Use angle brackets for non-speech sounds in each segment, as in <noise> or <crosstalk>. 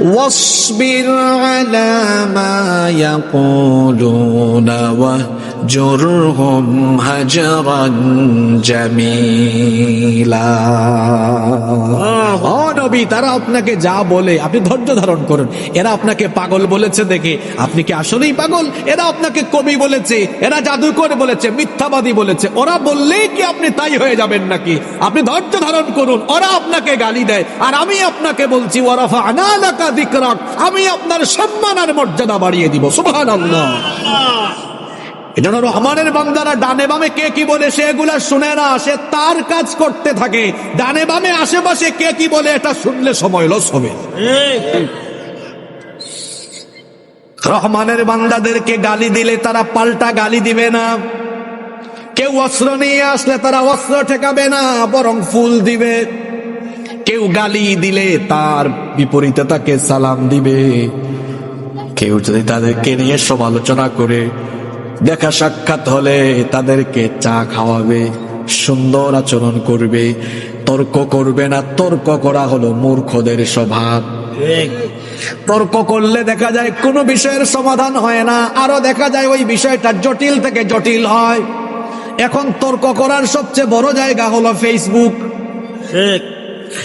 واصبر على ما يقولون واهجرهم هجرا جميلا ও নবী তারা আপনাকে যা বলে আপনি ধৈর্য ধারণ করুন এরা আপনাকে পাগল বলেছে দেখে আপনি কি আসলেই পাগল এরা আপনাকে কবি বলেছে এরা জাদুকর বলেছে মিথ্যাবাদী বলেছে ওরা বললেই কি আপনি তাই হয়ে যাবেন নাকি আপনি ধৈর্য ধারণ করুন ওরা আপনাকে গালি দেয় আর আমি আপনাকে বলছি ওরাফা আনালাকা আমি আপনার সম্মান আর মর্যাদা বাড়িয়ে দিব রহমানের বান্দারা ডানে বামে কে কি বলে শুনে না, সে তার কাজ করতে থাকে। ডানে বামে আশেপাশে কে কি বলে এটা শুনলে সময় লস হবে। রহমানের বান্দাদেরকে গালি দিলে তারা পাল্টা গালি দিবে না। কেউ অস্ত্র নিয়ে আসলে তারা অস্ত্র ঠেকাবে না, বরং ফুল দিবে। কেউ গালি দিলে তার বিপরীতে তাকে সালাম দিবে। কেউ যদি তাদেরকে নিয়ে সমালোচনা করে দেখা সাক্ষাৎ হলে তাদেরকে চা খাওয়াবে সুন্দর আচরণ করবে তর্ক করবে না তর্ক করা হলো মূর্খদের স্বভাব। তর্ক করলে দেখা যায় কোনো বিষয়ের সমাধান হয় না আরও দেখা যায় ওই বিষয়টা জটিল থেকে জটিল হয়। এখন তর্ক করার সবচেয়ে বড় জায়গা হলো ফেসবুক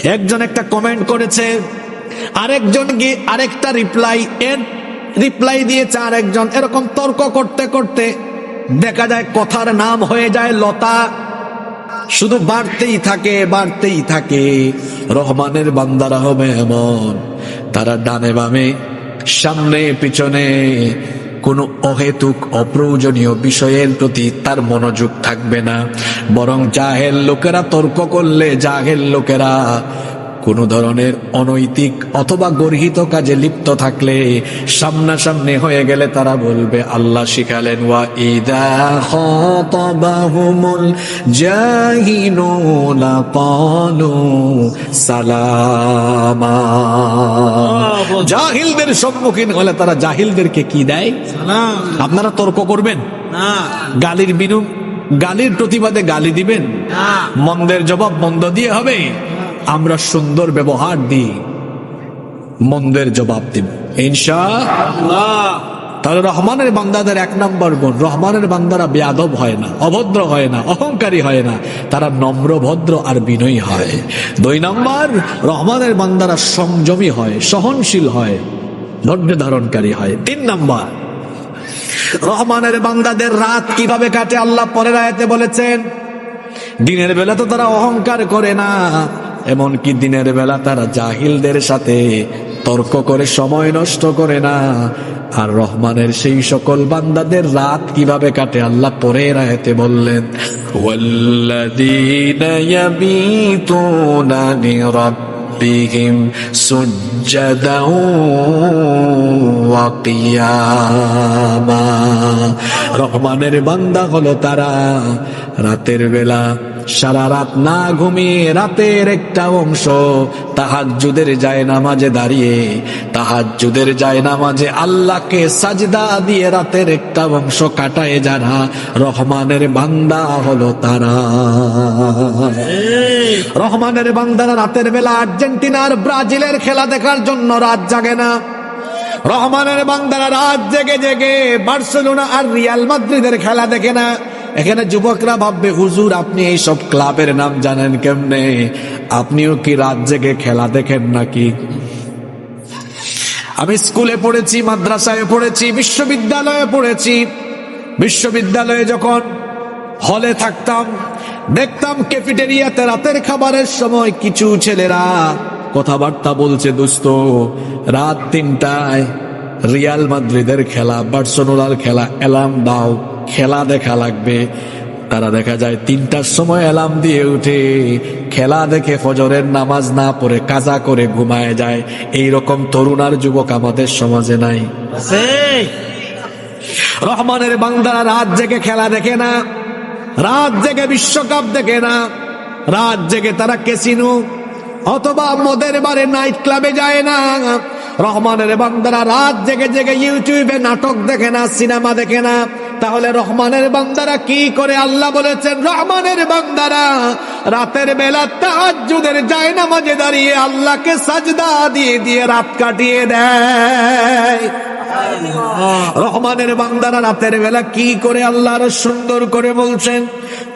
একজন একটা কমেন্ট করেছে, আরেকজন গিয়ে আরেকটা রিপ্লাই এর রিপ্লাই দিয়েছে আরেকজন, এরকম তর্ক করতে করতে দেখা যায় কথার নাম হয়ে যায় লতা। শুধু বাড়তেই থাকে বাড়তেই থাকে। রহমানের বান্দারা হবে এমন তারা ডানে বামে, সামনে, পিছনে কোনো অহেতুক, অপ্রয়োজনীয় বিষয়ের প্রতি তার মনোযোগ থাকবে না। বরং জাহেল লোকেরা তর্ক করলে জাহেল লোকেরা কোনো ধরনের অনৈতিক অথবা গর্হিত কাজে লিপ্ত থাকলে সামনাসামনি হয়ে গেলে তারা বলবে আল্লাহ শিখালেন ওয়া ইদা খাতাবাহুমুল জাহিনুনা ক্বালু সালামা। জাহিলদের সম্মুখীন হলে তারা জাহিলদেরকে কি দেয়? আপনারা তর্ক করবেন? গালির বিনু গালির প্রতিবাদে গালি দিবেন? মন্দের জবাব মন্দ দিয়ে হবে? আমরা সুন্দর ব্যবহার দিই। মন্দের জবাব দিব। ইনশা তাহলে রহমানের বান্দাদের এক নম্বর গুণ। রহমানের বান্দারা বেয়াদব হয় না, অভদ্র হয় না, অহংকারী হয় না। তারা নম্র, ভদ্র আর বিনয়ী হয়। দুই নম্বর, রহমানের বান্দারা সংযমী হয়, সহনশীল হয়, ধৈর্য ধারণকারী হয়। তিন নম্বর, রহমানের বান্দাদের রাত কীভাবে কাটে আল্লাহ পরের আয়াতে বলেছেন, দিনের বেলা তো তারা অহংকার করে না। এমনকি দিনের বেলা তারা জাহিলদের সাথে তর্ক করে সময় নষ্ট করে না। আর রহমানের সেই সকল বান্দাদের রাত কীভাবে কাটে, আল্লাহ পরে রায়তে বললেন রহমানের বান্দা হলো তারা রাতের বেলা সারা রাত না ঘুমিয়ে রাতের একটা অংশ তাহাজ্জুদের যায় নামাজে দাঁড়িয়ে, তাহাজ্জুদের যায় নামাজে আল্লাহকে সাজদা দিয়ে রাতের একটা অংশ কাটায় যারা, রহমানের বান্দা হলো তারা। রহমানের বান্দারা রাতের বেলা আর্জেন্টিনার ব্রাজিলের খেলা দেখার জন্য রাত জাগে না। রহমানের বান্দারা রাত জেগে জেগে বার্সেলোনা আর রিয়াল মাদ্রিদের খেলা দেখে না। এখানে যুবকরা ভাববে, হুজুর, আপনি এই সব ক্লাবের নাম জানেন কেমনে? আপনিও কি রাত জেগে খেলা দেখেন নাকি? আমি স্কুলে পড়েছি, মাদ্রাসায় পড়েছি, বিশ্ববিদ্যালয়ে পড়েছি। বিশ্ববিদ্যালয়ে যখন হলে থাকতাম, দেখতাম ক্যাফেটেরিয়াতে রাতের খাবারের সময় কিছু ছেলেরা কথাবার্তা বলছে, দোস্ত, রাত তিনটায় রিয়াল মাদ্রিদের খেলা, বার্সেলোনার খেলা, অ্যালার্ম দাও। খেলা দেখা লাগবে। তারা দেখা যায় তিনটার সময় অ্যালার্ম দিয়ে উঠে খেলা দেখে ফজরের নামাজ না পড়ে কাজা করে ঘুমায় যায়। এই রকম তরুণ আর যুবক আমাদের সমাজে নাই। রহমানের বান্দারা রাত জেগে খেলা দেখে না রাত জেগে বিশ্বকাপ দেখে না রাত জেগে তারা কেসিনো অথবা মদের বারে নাইট ক্লাবে যায় না। রহমানের বান্দারা রাত জেগে জেগে ইউটিউবে নাটক দেখে না সিনেমা দেখে না। তাহলে রহমানের বান্দারা কি করে আল্লাহ বলেছেন? রহমানের বান্দারা রাতের বেলা তাহাজুদের যায় নামাজে দাঁড়িয়ে আল্লাহকে সাজদা দিয়ে দিয়ে রাত কাটিয়ে দেয়। রহমানের বান্দারা রাতের বেলা কি করে আল্লাহ আরও সুন্দর করে বলছেন?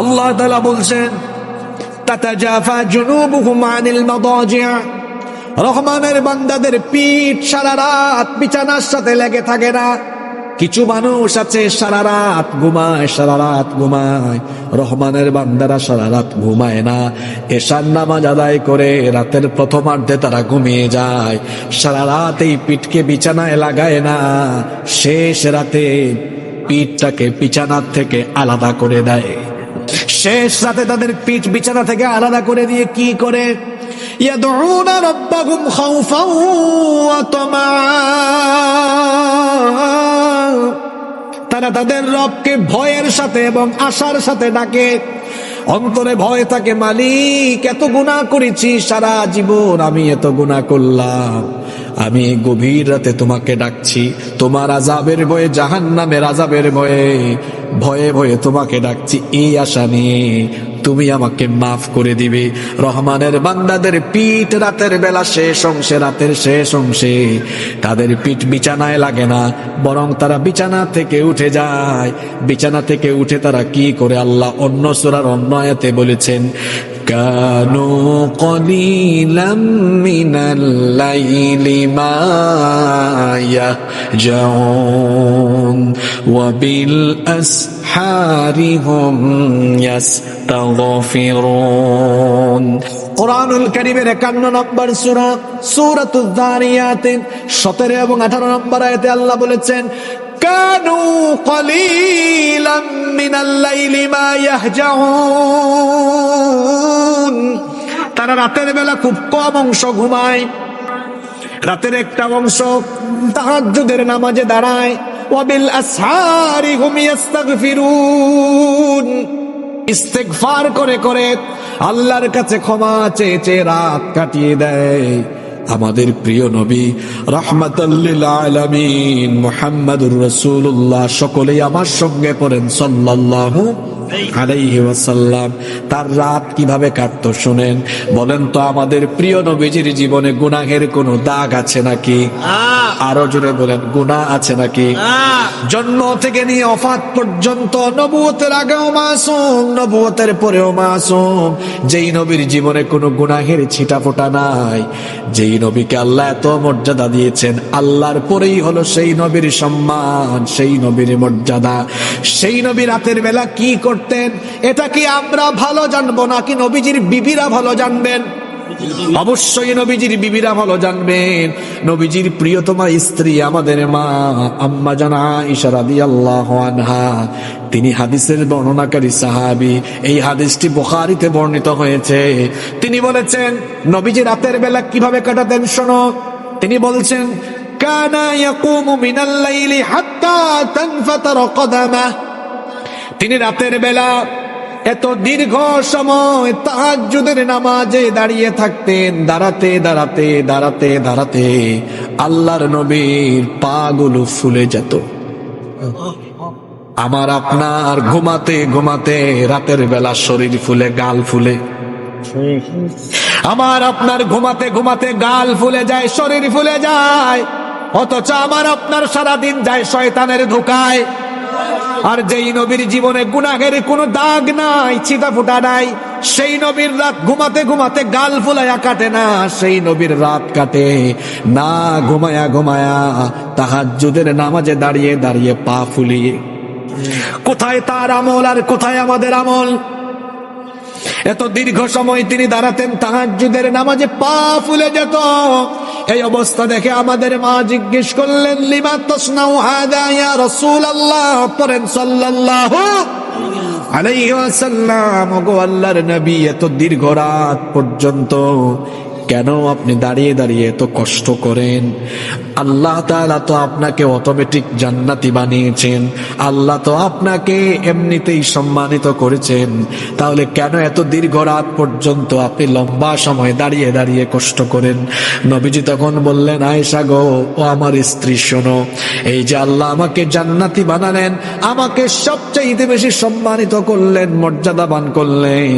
আল্লাহ তাআলা বলছেন তাতাজাফা জুনুবুহুম আনিল মাদাজি' রহমানের বান্দাদের পিঠ সারা রাত বিছানার সাথে লেগে থাকে না কিছু মানুষ আছে সারা রাত ঘুমায় সারা রাত ঘুমায় রহমানের বান্দারা সারা রাত ঘুমায় না এশার নামাজ আদায় করে রাতের প্রথমার্ধে তারা ঘুমিয়ে যায় সারা রাত এই পিঠকে বিছানায় লাগায় না শেষ রাতে পিঠটাকে বিছানার থেকে আলাদা করে দেয়। শেষ রাতে তাদের পিঠ বিছানা থেকে আলাদা করে দিয়ে কি করে? তারা তাদের রবকে ভয়ের সাথে এবং আশার সাথে ডাকে। অন্তরে ভয় থাকে, মালিক, এত গুণা করেছি সারা জীবন আমি এত গুণা করলাম। আমি গভীর রাতে তোমাকে ডাকছি। তোমার আজাবের ভয়ে জাহান নামের আজাবের ভয়ে ভয়ে ভয়ে তোমাকে ডাকছি। এই আশা নিয়ে তুমি আমাকে মাফ করে দিবে। রহমানের বান্দাদের পিঠ রাতের বেলা শেষ অংশে, রাতের শেষ অংশে তাদের পিঠ বিছানায় লাগে না, বরং তারা বিছানা থেকে উঠে যায়। বিছানা থেকে উঠে তারা কি করে? আল্লাহ অন্য সুরার অন্য আয়াতে বলেছেন كانوا قليلا من الليل ما يهجعون وبالأسحار هم يستغفرون কোরআনুল করিমের একান্ন নম্বর সুরা সুরাতুল দারিয়াতে সতেরো এবং আঠারো নম্বর আয়াতে আল্লাহ বলেছেন কানু কলিলাম মিনাল লাইলি মা ইয়াহজাউন তারা রাতের বেলা খুব কম অংশ ঘুমায়। রাতের একটা অংশ তাহাজ্জুদের নামাজে দাঁড়ায়। ওয়াবিল আসহারি হুম ইস্তাগফিরুন ইস্তেগফার করে করে আল্লাহর কাছে ক্ষমা চেয়ে চেয়ে রাত কাটিয়ে দেয়। আমাদের প্রিয় নবী রহমাতাল্লিল আলামিন মোহাম্মদুর রসুল্লাহ সকলেই আমার সঙ্গে পড়েন সাল্লাল্লাহু আলাইহি ওয়াসাল্লাম তার রাত কীভাবে কাটতো শুনেন? বলেন তো আমাদের প্রিয় নবীজির জীবনে গুনাহের কোনো দাগ আছে নাকি? আরও জোরে বলেন গুনাহ আছে নাকি? জন্ম থেকে নিয়ে অফাত পর্যন্ত নবুয়তের আগেও মাসুম নবুয়তের পরেও মাসুম। যেই নবীর জীবনে কোনো গুনাহের ছিটা ফোটা নাই যেই নবীকে আল্লাহ এত মর্যাদা দিয়েছেন আল্লাহর পরেই হলো সেই নবীর সম্মান সেই নবীর মর্যাদা। সেই নবী রাতের বেলা কি করতেন। এটা কি আমরা ভালো জানব নাকি নবীজির বিবিরা ভালো জানবেন? অবশ্যই নবীজির বিবিরা ভালো জানবেন। নবীজির প্রিয়তমা স্ত্রী আমাদের মা, আম্মা জানা ইশারাদি আল্লাহ তিনি হাদিসের বর্ণনাকারী সাহাবি। এই হাদিসটি বুখারিতে বর্ণিত হয়েছে। তিনি বলেছেন, নবীজি রাতের বেলা কীভাবে কাটাতেন শোনো। তিনি বলছেন, কানা ইয়াকুমু মিনাল হাত্তা তানফাতার কদামা। তিনি রাতের বেলা এত দীর্ঘ সময় তাহাজ্জুদের নামাজে দাঁড়িয়ে থাকতেন। দাঁড়াতে দাঁড়াতে দাঁড়াতে দাঁড়াতে আল্লাহর নবীর পাগুলো ফুলে যেত। আমার আপনার ঘুমাতে ঘুমাতে রাতের বেলা শরীর ফুলে, গাল ফুলে। আমার আপনার ঘুমাতে ঘুমাতে গাল ফুলে যায়, শরীর ফুলে যায়। অথচ আমার আপনার সারাদিন যায় শয়তানের ধোকায়। আর যেই নবীর জীবনে গুনাহের কোন দাগ নাই ছিটা ফুটা নাই, সেই নবীর রাত ঘুমাতে ঘুমাতে গাল ফুলাইয়া কাটে না, সেই নবীর রাত কাটে না, ঘুমায়া ঘুমায়া তাহার যুদের নামাজে দাঁড়িয়ে দাঁড়িয়ে পা ফুলিয়ে। কোথায় তার আমল আর কোথায় আমাদের আমল? এত দীর্ঘ সময় তিনি দাঁড়াতেন তাহাজ্জুদের নামাজে পা ফুলে যেত। এই অবস্থা দেখে আমাদের মা জিজ্ঞেস করলেন, লিমা তসনাউ হাদা ইয়া রাসূলুল্লাহ? পড়েন, সাল্লাল্লাহু নবী, এত দীর্ঘ রাত পর্যন্ত কেন আপনি দাঁড়িয়ে দাঁড়িয়ে এত কষ্ট করেন? আল্লাহ তালা তো আপনাকে অটোমেটিক জান্নাতি বানিয়েছেন। আল্লাহ তো আপনাকে এমনিতেই সম্মানিত করেছেন। তাহলে কেন এত দীর্ঘ রাত পর্যন্ত আপনি লম্বা সময় দাঁড়িয়ে দাঁড়িয়ে কষ্ট করেন? নবীজি তখন বললেন, আয়েশা গো, ও আমার স্ত্রী, শোনো, এই যে আল্লাহ আমাকে জান্নাতি বানালেন, আমাকে সবচাইতে বেশি সম্মানিত করলেন মর্যাদাবান করলেন।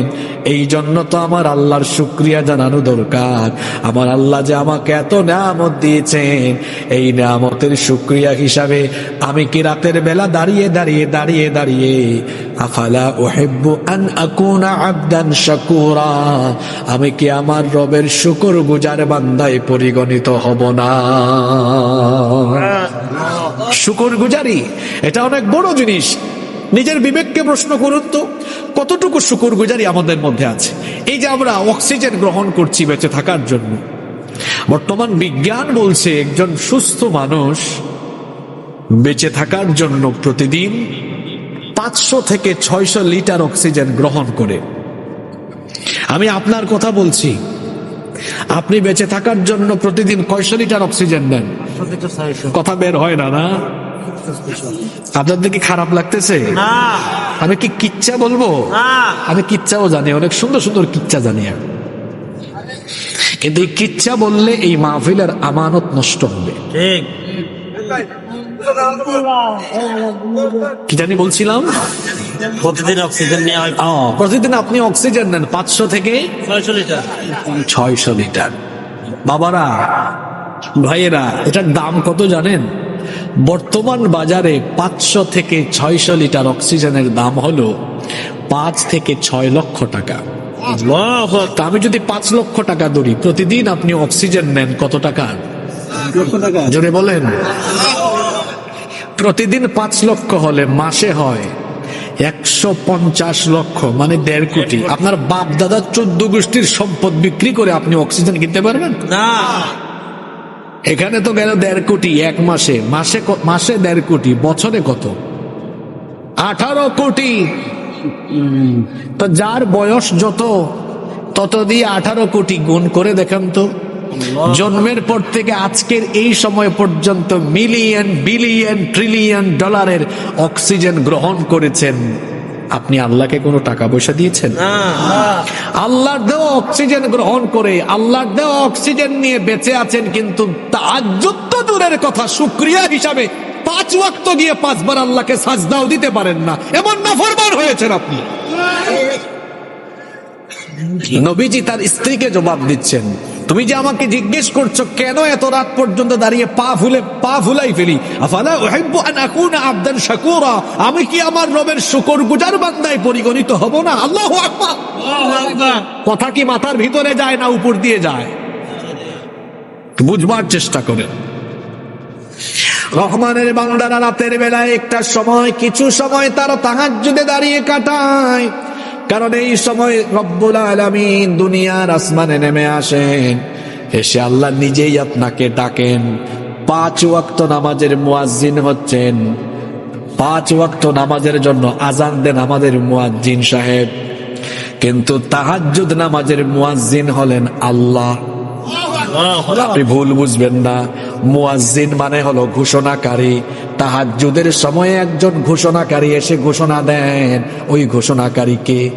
এই জন্য তো আমার আল্লাহর শুক্রিয়া জানানো দরকার। আমার আল্লাহ যে আমাকে এত নামত দিয়েছেন এই নামতের শুক্রিয়া হিসাবে আমি কি রাতের বেলা দাঁড়িয়ে দাঁড়িয়ে দাঁড়িয়ে দাঁড়িয়ে আফালা ওহেব্বু আন আকুনা আবদান শাকুরা? আমি কি আমার রবের শুকর গুজার বান্দায় পরিগণিত হব না? শুকর গুজারি, এটা অনেক বড় জিনিস। নিজের বিবেককে প্রশ্ন করুন তো, কতটুকু শুকুর গুজারি আমাদের মধ্যে আছে? এই যে আমরা অক্সিজেন গ্রহণ করছি বেঁচে থাকার জন্য। বর্তমান বিজ্ঞান বলছে একজন সুস্থ মানুষ বেঁচে থাকার জন্য প্রতিদিন পাঁচশো থেকে ছয়শো লিটার অক্সিজেন গ্রহণ করে। আমি আপনার কথা বলছি। আপনি বেঁচে থাকার জন্য প্রতিদিন কয়শো লিটার অক্সিজেন নেন কথা বের হয় না না? আপনাদের কি খারাপ লাগতেছে? আমি কি কিচ্ছা বলব? আমি কিচ্ছাও জানি অনেক সুন্দর সুন্দর কিচ্ছা জানি আমি। কিন্তু এই কিচ্ছা বললে এই মাহফিলের আমানত নষ্ট হবে। ঠিক। কি জানি বলছিলাম? প্রতিদিন অক্সিজেন প্রতিদিন আপনি অক্সিজেন নেন পাঁচশো থেকে ছয়শো লিটার। ছয়শো লিটার। বাবারা ভাইয়েরা এটার দাম কত জানেন? বর্তমান বাজারে পাঁচশো থেকে ছয়শো লিটার অক্সিজেনের দাম হলো পাঁচ থেকে ছয় লক্ষ টাকা। আমি যদি পাঁচ লক্ষ টাকা ধরি প্রতিদিন আপনি অক্সিজেন নেন কত টাকা? জোরে বলেন। প্রতিদিন পাঁচ লক্ষ হলে মাসে হয় একশো পঞ্চাশ লক্ষ মানে দেড় কোটি। আপনার বাপ দাদা চোদ্দ গোষ্ঠীর সম্পদ বিক্রি করে আপনি অক্সিজেন কিনতে পারবেন? না। এখানে তো গেল দেড় কোটি এক মাসে। মাসে মাসে দেড় কোটি বছরে কত? আঠারো কোটি। তো যার বয়স যত তত দিয়ে আঠারো কোটি গুণ করে দেখান তো। জন্মের পর থেকে আজকের এই সময় পর্যন্ত মিলিয়ন বিলিয়ন ট্রিলিয়ন ডলারের অক্সিজেন গ্রহণ করেছেন। আপনি আল্লাহকে কোনো টাকা পয়সা দিয়েছেন? আল্লাহর দেওয়া অক্সিজেন গ্রহণ করে আল্লাহর দেওয়া অক্সিজেন নিয়ে বেঁচে আছেন কিন্তু তাজ্জুদ তো দূরের কথা শুক্রিয়া হিসাবে পাঁচ ওয়াক্ত গিয়ে পাঁচবার আল্লাহকে সাজদাও দিতে পারেন না। এমন নাফরমান হয়েছেন আপনি। নবীজি তার স্ত্রীকে জবাব দিচ্ছেন তুমি যে আমাকে জিজ্ঞেস করছ কেন এত রাত পর্যন্ত দাঁড়িয়ে পা ফুলে পা ফুলাই ফেলি? আবদান শাকুরা? আমি কি আমার রবের শুকর গুজার বান্দায় পরিগণিত হব না? আল্লাহ কথা কি মাথার ভিতরে যায় না উপর দিয়ে যায়? বুঝবার চেষ্টা করেন। রহমানের বান্দারা রাতের বেলায় একটা সময় কিছু সময় তারা তাহাজ্জুদে দাঁড়িয়ে কাটায়। কারণ এই সময় রব্বুল আলামিন দুনিয়ার আসমানে নেমে আসেন। এসে আল্লাহ নিজেই আপনাকে ডাকেন। পাঁচ ওয়াক্ত নামাজের মুয়াজ্জিন হচ্ছেন। পাঁচ ওয়াক্ত নামাজের জন্য আজান দেন আমাদের মুয়াজ্জিন সাহেব। কিন্তু তাহাজ্জুদ নামাজের মুয়াজ্জিন হলেন আল্লাহ। আপনি ভুল বুঝবেন না। মুয়াজ্জিন মানে হলো ঘোষণাকারী। তাহাজ্জুদের সময়ে একজন ঘোষণাকারী এসে ঘোষণা দেন। ওই ঘোষণাকারী কে?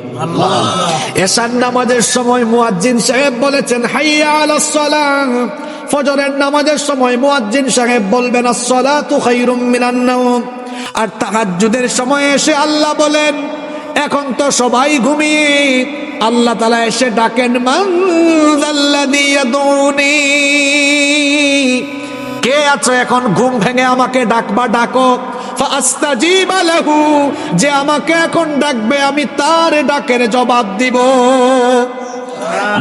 এশার নামাজের সময় মুয়াজ্জিন সাহেব বলেছেন হাইয়া আলাস ফজরের নামাজের সময় মুয়াজ্জিন সাহেব বলবেন আসসালাতু খায়রুম মিনান নাওম। আর তাহাজ্জুদের সময় এসে আল্লাহ বলেন এখন তো সবাই ঘুমিয়ে। আল্লাহ তালা এসে ডাকেন মান যাল্লাযী ইয়াদউনি। কে আছো এখন? ঘুম ভেঙে আমাকে ডাকবা, ডাকো। যে আমাকে এখন ডাকবে, আমি তার ডাকের জবাব দিব।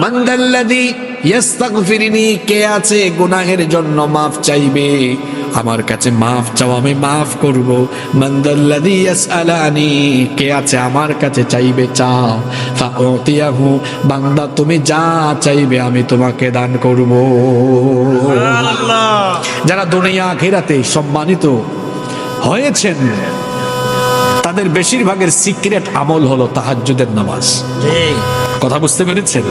মন্দল্লাদি ইস্তাগফিরিনি কে আছে গুনাহের জন্য মাফ চাইবে? আমার কাছে মাফ চাও আমি মাফ করব। মান্দাল্লাযী ইয়াসআলানি কে আছে আমার কাছে চাইবে চাও? ফাউতিয়াহু বান্দা তুমি যা চাইবে আমি তোমাকে দান করব। যারা দুনিয়া ঘেরাতে সম্মানিত হয়েছেন তাদের বেশিরভাগের সিক্রেট আমল হলো তাহাজ্জুদের নামাজ। কথা বুঝতে পেরেছেন?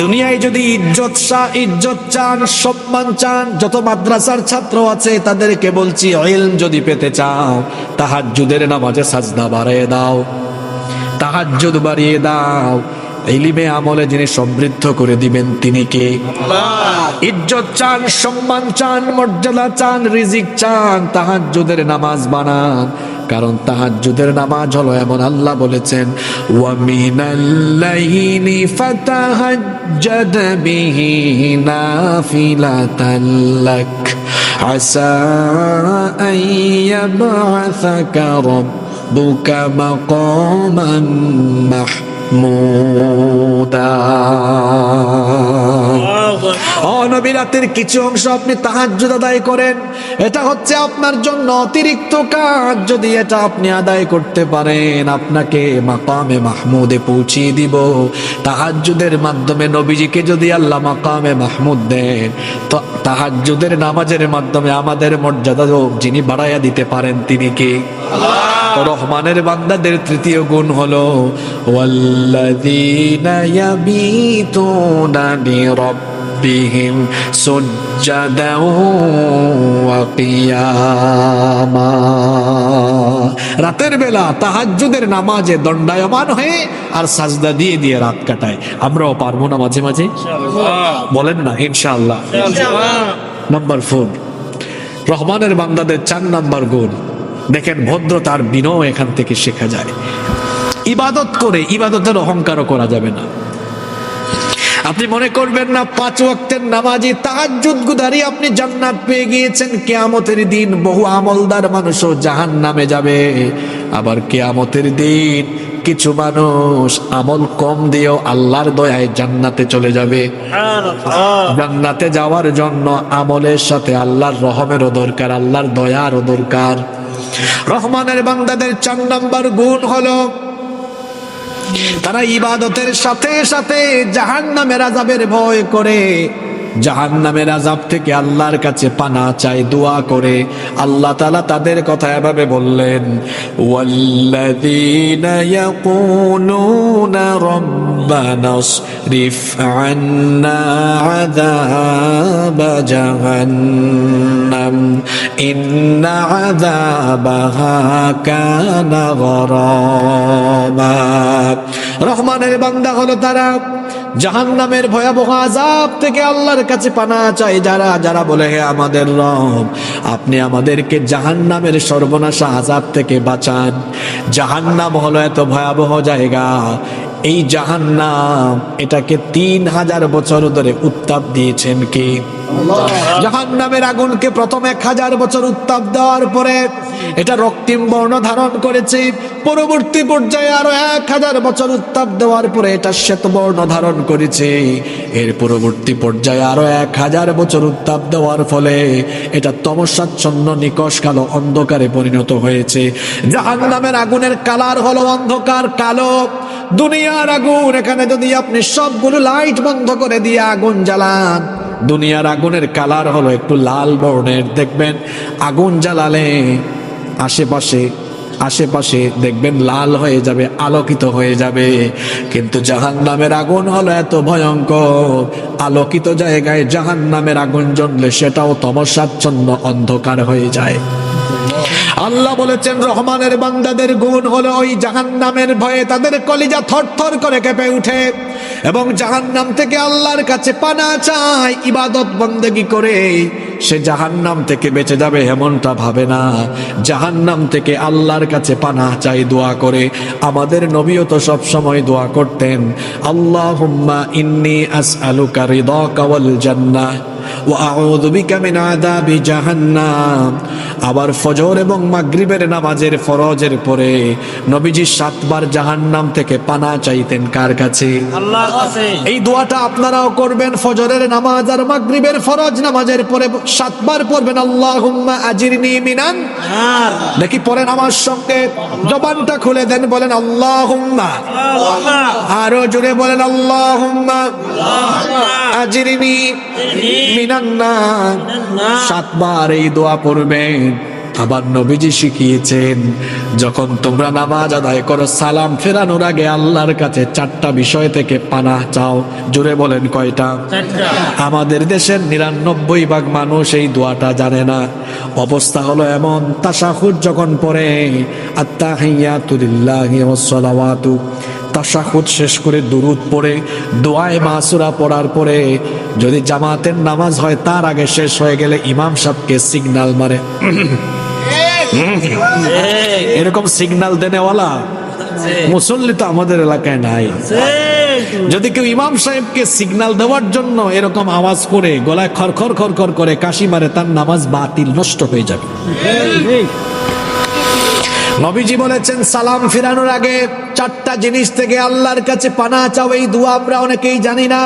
দুনিয়ায় যদি ইজ্জত ইজ্জত চান, সম্মান চান, যত মাদ্রাসার ছাত্র আছে, তাদেরকে বলছি, ইলম যদি পেতে চাও তাহার যুদের নামাজে সাজদা বাড়িয়ে দাও। তাহাজ্জুদ বাড়িয়ে দাও। ইলিমে আমলে যিনি সমৃদ্ধ করে দিবেন তিনি কে? ইজ্জত চান সম্মান চান মর্যাদা চান রিজিক চান তাহাজ্জুদের নামাজ বানান। কারণ তাহাজ্জুদের নামাজ হলো এমন আল্লাহ বলেছেন ওয়া মিনাল্লাইলি ফাতাহাজ্জাদ বিহি নাফিলাতান লাক আসা আন ইয়াবআসাকা রাব্বুকা মাকামান মাহমুদা অনবী রাতের কিছু অংশ আপনি তাহাজ্জুদ আদায় করেন। এটা হচ্ছে আপনার জন্য অতিরিক্ত কাজ। যদি এটা আপনি আদায় করতে পারেন আপনাকে মাকামে মাহমুদে পৌঁছিয়ে দিব। তাহাজ্জুদের মাধ্যমে নবীজিকে যদি আল্লাহ মাকামে মাহমুদ দেন তো তাহাজ্জুদের নামাজের মাধ্যমে আমাদের মর্যাদা যিনি বাড়াইয়া দিতে পারেন তিনি কে? রহমানের বান্দাদের তৃতীয় গুণ হলো ওয়াল্লাযীনা ইয়াবিতুনা লিরাব্বিহিম সুজ্জাদান ওয়া কিয়ামা। রাতের বেলা তাহাজ্জুদের নামাজে দণ্ডায়মান হয়ে আর সাজদা দিয়ে দিয়ে রাত কাটায়। আমরাও পারব না মাঝে মাঝে? বলেন না ইনশাআল্লাহ। নাম্বার ফোর রহমানের বান্দাদের চার নাম্বার গুণ। দেখেন ভদ্রতার বিনয় এখান থেকে শেখা যায়। ইবাদত করে ইবাদতের অহংকারও করা যাবে না। আপনি মনে করবেন না, পাঁচ ওয়াক্তের নামাজি গুদারি আপনি জান্নাত পেয়ে গিয়েছেন, কেয়ামতের দিন বহু আমলদার মানুষও জাহান নামে যাবে। আবার কেয়ামতের দিন কিছু মানুষ আমল কম দিয়েও আল্লাহর দয়ায় জান্নাতে চলে যাবে। জান্নাতে যাওয়ার জন্য আমলের সাথে আল্লাহর রহমেরও দরকার, আল্লাহর দয়ারও দরকার। রহমানের বান্দাদের চার নাম্বার গুণ হলো তারা ইবাদতের সাথে সাথে জাহান নামের আজাবের ভয় করে জাহান নামের আজাব থেকে আল্লাহর কাছে পানা চাই দোয়া করে আল্লাহ তালা তাদের কথা এভাবে বললেন ওয়াল্লাযীনা ইয়াকুলুনা রব্বানা اصرف عنا عذاب جهنم إن عذابها كان غراما রহমানের বান্দা হলো তারা জাহান্নামের ভয়াবহ আজাব থেকে আল্লাহর কাছে পানা চাই যারা যারা বলে হে আমাদের রব আপনি আমাদেরকে জাহান্নামের সর্বনাশা আজাব থেকে বাঁচান জাহান্নাম হলো এত ভয়াবহ জায়গা এই জাহান্নাম এটাকে তিন হাজার বছর ধরে উত্তাপ দিয়েছেন কি জাহান আগুনকে প্রথম এক হাজার বছর উত্তাপ দেওয়ার পরে এটা রক্তিম বর্ণ ধারণ করেছে। পরবর্তী পর্যায়ে আরও এক হাজার বছর উত্তাপ দেওয়ার পরে এটা শ্বেত বর্ণ ধারণ করেছে। এর পরবর্তী পর্যায়ে আরও এক হাজার বছর উত্তাপ দেওয়ার ফলে এটা তমসাচ্ছন্ন নিকশ কালো অন্ধকারে পরিণত হয়েছে। জাহান আগুনের কালার হলো অন্ধকার, কালো। দুনিয়ার আগুন, এখানে যদি আপনি সবগুলো লাইট বন্ধ করে দিয়ে আগুন জ্বালান দুনিয়ার আগুনের কালার হলো একটু লাল বর্ণের, দেখবেন আগুন জ্বালালে আশেপাশে আশেপাশে দেখবেন লাল হয়ে যাবে, আলোকিত হয়ে যাবে। কিন্তু জাহান নামের আগুন হলো এত ভয়ঙ্কর, আলোকিত জায়গায় জাহান নামের আগুন জ্বললে সেটাও তমসাচ্ছন্ন অন্ধকার হয়ে যায়। আল্লাহ বলেছেন, রহমানের বান্দাদের গুণ হলো ওই জাহান্নামের ভয়ে তাদের কলিজা থরথর করে কেঁপে উঠে। এবং জাহান্নাম থেকে আল্লাহর কাছে পানা চায়, ইবাদত বন্দেগি করে, সে জাহান্নাম থেকে বেঁচে যাবে এমনটা ভাবে না। জাহান্নাম থেকে আল্লাহর কাছে পানা চাই দোয়া করে। আমাদের নবীও তো সব সময় দোয়া করতেন, আল্লাহুম্মা ইন্নি আস আলু কারি দ কাওয়াল জান্নাহ। আবার ফজর এবং মাগরীবের নামাজের ফরজের পরে নবীজি সাতবার জাহান্নাম থেকে পানা চাইতেন কার কাছে? এই দোয়াটা আপনারাও করবেন ফজরের নামাজ আর মাগরীবের ফরজ নামাজের পরে সাতবার পড়বেন আল্লাহুম্মা আজিরনি মিনান। নাকি পড়েন আমার সঙ্গে। জবানটা খুলে দেন বলেন আল্লাহুম্মা। আরও জোরে বলেন আল্লাহুম্মা। আজিরনি। মিনান সাতবার এই দোয়া পড়বেন আবার নবীজি শিখিয়েছেন যখন তোমরা নামাজ আদায় করো সালাম ফেরানোর আগে আল্লাহর কাছে চারটা বিষয় থেকে পানা চাও। জুড়ে বলেন কয়টা? আমাদের দেশের নিরানব্বই ভাগ মানুষ এই দোয়াটা জানে না। অবস্থা হলো এমন তাসাহুর যখন পড়ে আত্মাহিয়াতুলিল্লাহি ওয়াসসালাওয়াতু তাসাহুদ শেষ করে দুরুদ পড়ে দোয়ায় মাসুরা পড়ার পরে যদি জামাতের নামাজ হয় তার আগে শেষ হয়ে গেলে ইমাম সাহেবকে সিগনাল মারে। <laughs> এরকম সিগনাল দেনেওয়ালা মুসল্লি তো আমাদের এলাকায় নাই। যদি কেউ ইমাম সাহেবকে সিগনাল দেওয়ার জন্য এরকম আওয়াজ করে গলায় খরখর খরখর করে কাশি মারে তার নামাজ বাতিল নষ্ট হয়ে যাবে। নবীজি বলেছেন, সালাম ফিরানোর আগে চারটা জিনিস থেকে আল্লাহর কাছে পানা চাও, এই দোয়া আমরা অনেকেই জানি না।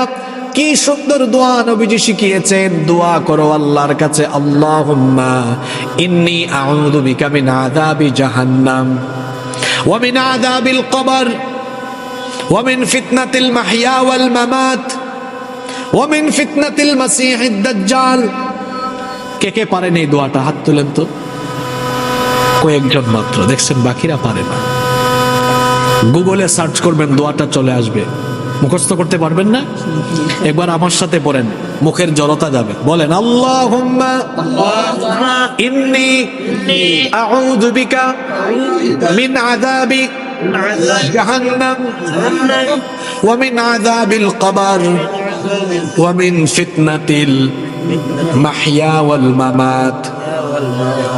কি সুন্দর দোয়া নবীজি শিখিয়েছেন, দোয়া করো আল্লাহর কাছে, আল্লাহুম্মা ইন্নী আউযু বিকা মিন আযাবি জাহান্নাম, ওয়া মিন আযাবিল কবর, ওয়া মিন ফিতনাতিল মাহইয়া ওয়াল মামাত, ওয়া মিন ফিতনাতিল মাসীহিদ দাজ্জাল। কে কে পারেন এই দোয়াটা? হাত তুলেন তো। কয়েকজন মাত্র। দেখছেন, বাকিরা পারে না। গুগলে সার্চ করবেন, দোয়াটা চলে আসবে। মুখস্থ করতে পারবেন না? একবার আমার সাথে পড়েন, মুখের জড়তা যাবে। বলেন, আল্লাহুম্মা ইন্নি মিন মিন মামাত।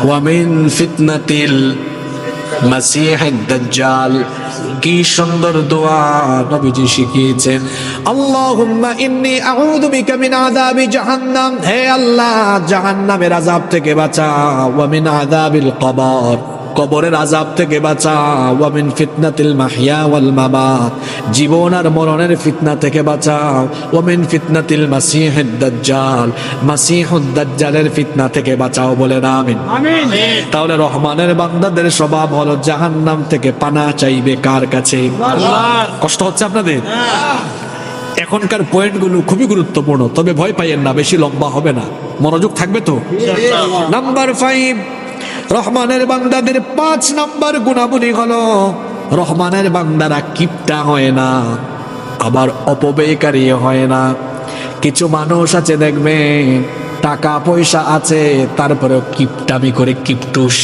ওয়ামিন ফিতনাতিল মাসিহ দাজ্জাল। কি সুন্দর দোয়া নবীজি শিখিয়েছেন। আল্লাহুম্মা ইন্নি আউযু বিকা মিন আযাবি জাহান্নাম। হে আল্লাহ, জাহান্নামের আযাব থেকে বাঁচাও ওয়া মিন আযাবিল কবর। কবরের আযাব থেকে বাঁচাও। ওয়া মিন ফিতনাতিল মাহইয়া ওয়াল মামাত। জীবন আর মরণের ফিতনা থেকে বাঁচাও। ওয়া মিন ফিতনাতিল মাসিহিদ দাজ্জাল। মাসিহুদ দাজ্জালের ফিতনা থেকে বাঁচাও বলে আমিন। তাহলে রহমানের বান্দাদের স্বভাব হলো জাহান্নাম থেকে পানা চাইবে কার কাছে? কষ্ট হচ্ছে আপনাদের? এখনকার পয়েন্টগুলো খুবই গুরুত্বপূর্ণ তবে ভয় পাইয়েন না বেশি লম্বা হবে না। মনোযোগ থাকবে তো? নাম্বার ফাইভ রহমানের বান্দাদের পাঁচ নাম্বার গুণাবলী হলো, রহমানের বান্দারা কিপটা হয় না, আবার অপব্যয়কারী হয় না। কিছু মানুষ আছে দেখবে, টাকা পয়সা আছে, তারপরেও কিপটামি করে কিপটুস।